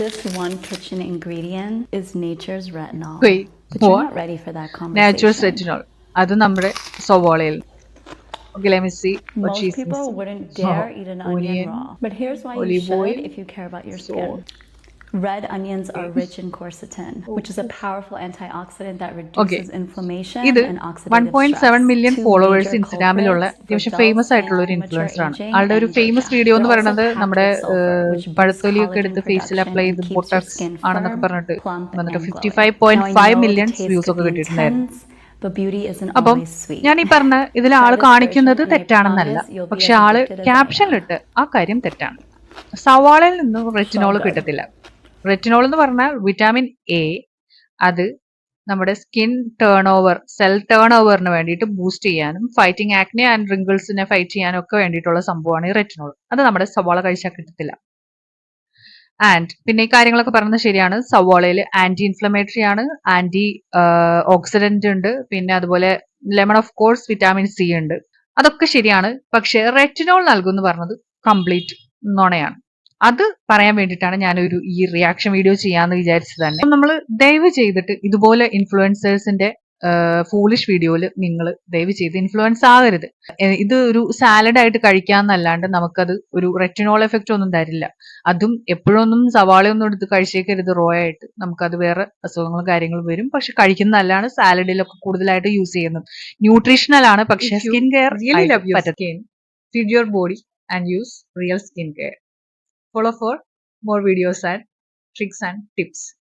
this one kitchen ingredient is nature's retinol. Wait, but you're what? not ready for that natural conversation. Retinol അത് നമ്മുടെ സൊവോളയിൽ okay let me see what Most she's people wouldn't dare eat an onion onion, raw. But here's why you olive should oil, if you care about your salt. skin. Red onions are rich in quercetin, which is a powerful antioxidant that Okay. reduces inflammation ഇത് and one oxidative point stress. Seven million followers ഇൻസ്റ്റാഗ്രാമിലുള്ള അത്യാവശ്യം famous ആയിട്ടുള്ള ഒരു influencer ആണ് ആളുടെ ഒരു famous. Video എന്ന് പറയുന്നത് നമ്മുടെ പഴത്തൊലിയൊക്കെ എടുത്ത് ഫേസിൽ അപ്ലൈ ചെയ്ത് ബൊട്ടക്സ് ആണെന്നൊക്കെ പറഞ്ഞിട്ട് വന്നിട്ട് and fifty. Five point five million views ഒക്കെ കിട്ടിയിട്ടുണ്ടായിരുന്നു അപ്പം. ഞാൻ ഈ പറഞ്ഞ ഇതിൽ ആൾ കാണിക്കുന്നത് തെറ്റാണെന്നല്ല പക്ഷെ ആൾ. ക്യാപ്ഷനിലിട്ട് ആ കാര്യം തെറ്റാണ് സവാളയിൽ നിന്ന് റെറ്റിനോൾ. കിട്ടത്തില്ല റെറ്റിനോൾ എന്ന് പറഞ്ഞാൽ വിറ്റാമിൻ എ അത് നമ്മുടെ skin turn over cell turn ഓവറിന് വേണ്ടിയിട്ട് ബൂസ്റ്റ് ചെയ്യാനും ഫൈറ്റിംഗ് ആക്നെ ആൻഡ് റിങ്കിൾസിനെ ഫൈറ്റ് ചെയ്യാനും ഒക്കെ വേണ്ടിയിട്ടുള്ള സംഭവമാണ് ഈ റെറ്റിനോൾ അത് നമ്മുടെ സവാള കഴിച്ചാൽ കിട്ടത്തില്ല. ആൻഡ് പിന്നെ ഈ കാര്യങ്ങളൊക്കെ പറയുന്നത് ശരിയാണ്. സവോളയിൽ ആന്റി ഇൻഫ്ലമേറ്ററി ആണ് ആന്റി ഓക്സിഡന്റ് ഉണ്ട്. പിന്നെ അതുപോലെ lemon of course vitamin C ഉണ്ട്. അതൊക്കെ ശരിയാണ്. പക്ഷെ റെറ്റിനോൾ നൽകുമെന്ന് പറഞ്ഞത് കംപ്ലീറ്റ് നുണയാണ്. അത് പറയാൻ വേണ്ടിയിട്ടാണ് ഞാനൊരു ഈ റിയാക്ഷൻ വീഡിയോ ചെയ്യാന്ന് വിചാരിച്ചത് തന്നെ. നമ്മൾ ദയവ് ചെയ്തിട്ട് ഇതുപോലെ ഇൻഫ്ലുവൻസേഴ്സിന്റെ ഫൂളിഷ് വീഡിയോയിൽ നിങ്ങൾ ദയവ് ചെയ്ത് ഇൻഫ്ലുവൻസ് ആകരുത്. ഇത് ഒരു സാലഡ് ആയിട്ട് കഴിക്കാന്നല്ലാണ്ട് നമുക്കത് ഒരു റെറ്റിനോൾ എഫക്റ്റ് ഒന്നും തരില്ല. അതും എപ്പോഴൊന്നും സവാളയൊന്നും എടുത്ത് കഴിച്ചേക്കരുത് റോ ആയിട്ട്. നമുക്കത് വേറെ അസുഖങ്ങളും കാര്യങ്ങളും വരും. പക്ഷെ കഴിക്കുന്നതല്ലാണ് സാലഡിലൊക്കെ കൂടുതലായിട്ട് യൂസ് ചെയ്യുന്നത്. ന്യൂട്രീഷണൽ ആണ് പക്ഷെ skin care skin, feed your body and use real skincare. Follow for more videos and tricks and tips.